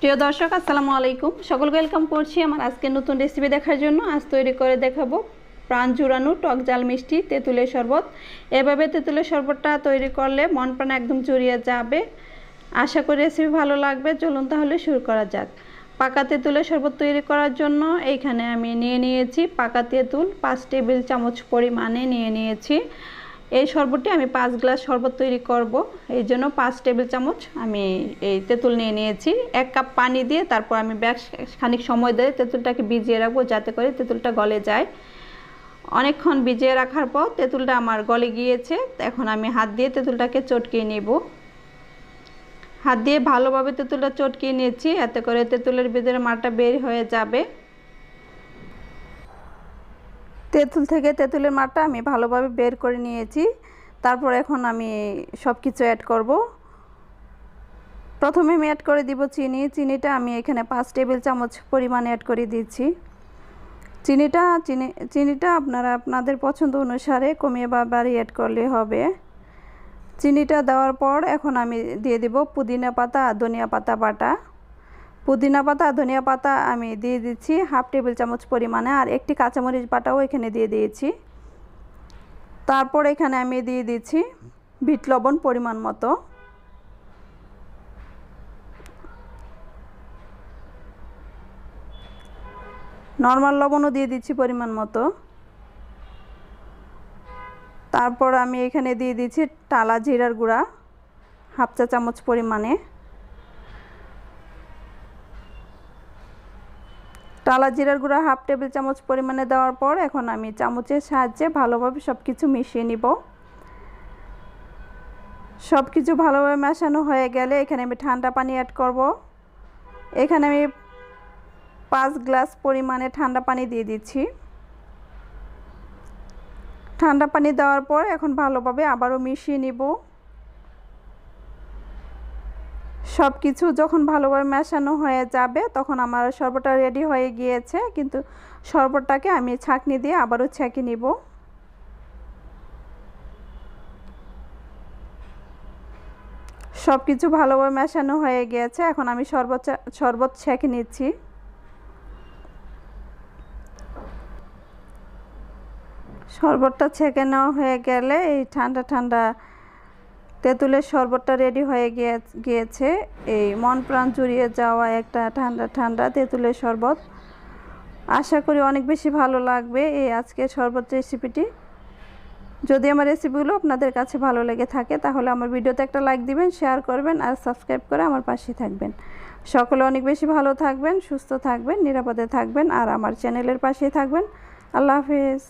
প্রিয় দর্শক, আসসালামু আলাইকুম। সকলকে ওয়েলকাম করছি আমার আজকে নতুন রেসিপি দেখার জন্য। আজ তৈরি করে দেখাবো প্রাণ জুড়ানো টক জাল মিষ্টি তেঁতুলের শরবত। এভাবে তেঁতুলের শরবতটা তৈরি করলে মন প্রাণ একদম জুড়িয়ে যাবে। আশা করি রেসিপি ভালো লাগবে। চলুন তাহলে শুরু করা যাক। পাকা তেঁতুলের শরবত তৈরি করার জন্য এইখানে আমি নিয়ে নিয়েছি পাকা তেঁতুল। পাঁচ টেবিল চামচ পরিমাণে নিয়ে নিয়েছি। এই শরবতটি আমি পাঁচ গ্লাস শরবত তৈরি করব। এই জন্য পাঁচ টেবিল চামচ আমি এই তেঁতুল নিয়ে নিয়েছি। এক কাপ পানি দিয়ে তারপর আমি ব্যাস খানিক সময় দিয়ে তেঁতুলটাকে ভিজিয়ে রাখব যাতে করে তেঁতুলটা গলে যায়। অনেকক্ষণ ভিজিয়ে রাখার পর তেঁতুলটা আমার গলে গিয়েছে। এখন আমি হাত দিয়ে তেঁতুলটাকে চটকিয়ে নেব। হাত দিয়ে ভালোভাবে তেঁতুলটা চটকিয়ে নিয়েছি। এতে করে তেঁতুলের ভিতরে মাটা বের হয়ে যাবে। তেঁতুল থেকে তেঁতুলের মাঠটা আমি ভালোভাবে বের করে নিয়েছি। তারপর এখন আমি সব কিছু অ্যাড করব। প্রথমে আমি অ্যাড করে দিব চিনি। চিনিটা আমি এখানে পাঁচ টেবিল চামচ পরিমাণে অ্যাড করে দিচ্ছি। চিনিটা, চিনি, চিনিটা আপনারা আপনাদের পছন্দ অনুসারে কমিয়ে বা বাড়িয়ে অ্যাড করলে হবে। চিনিটা দেওয়ার পর এখন আমি দিয়ে দিব পুদিনা পাতা আর ধনিয়া পাতা বাটা। পুদিনা পাতা, ধনিয়া পাতা আমি দিয়ে দিচ্ছি হাফ টেবিল চামচ পরিমাণে আর একটি কাঁচামরিচ বাটাও এখানে দিয়ে দিয়েছি। তারপর এখানে আমি দিয়ে দিচ্ছি বিট লবণ পরিমাণ মতো। নর্মাল লবণও দিয়ে দিচ্ছি পরিমাণ মতো। তারপর আমি এখানে দিয়ে দিচ্ছি টালা জিরার গুঁড়া হাফ চা চামচ পরিমাণে। টালা জিরার গুঁড়া হাফ টেবিল চামচ পরিমাণে দেওয়ার পর এখন আমি চামচের সাহায্যে ভালোভাবে সব কিছু মিশিয়ে নিব। সব কিছু ভালোভাবে মেশানো হয়ে গেলে এখানে আমি ঠান্ডা পানি অ্যাড করব। এখানে আমি পাঁচ গ্লাস পরিমাণে ঠান্ডা পানি দিয়ে দিচ্ছি। ঠান্ডা পানি দেওয়ার পর এখন ভালোভাবে আবারও মিশিয়ে নিব। সব কিছু যখন ভালোভাবে মেশানো হয়ে যাবে, তখন আমার শরবতটা রেডি হয়ে গিয়েছে। কিন্তু শরবতটাকে আমি ছাঁকনি দিয়ে আবারও ছেঁকে নিব। সব কিছু ভালোভাবে মেশানো হয়ে গিয়েছে। এখন আমি শরবত শরবত ছেঁকে নিচ্ছি। শরবতটা ছেঁকে নেওয়া হয়ে গেলে এই ঠান্ডা ঠান্ডা তেঁতুলের শরবতটা রেডি হয়ে গিয়ে, গিয়েছে। এই মন প্রাণ জুড়িয়ে যাওয়া একটা ঠান্ডা ঠান্ডা তেঁতুলের শরবত। আশা করি অনেক বেশি ভালো লাগবে এই আজকের শরবত রেসিপিটি যদি আমার রেসিপিগুলো আপনাদের কাছে ভালো লেগে থাকে, তাহলে আমার ভিডিওতে একটা লাইক দিবেন শেয়ার করবেন আর সাবস্ক্রাইব করে আমার পাশে থাকবেন। সকলে অনেক বেশি ভালো থাকবেন, সুস্থ থাকবেন, নিরাপদে থাকবেন আর আমার চ্যানেলের পাশেই থাকবেন। আল্লাহ হাফিজ।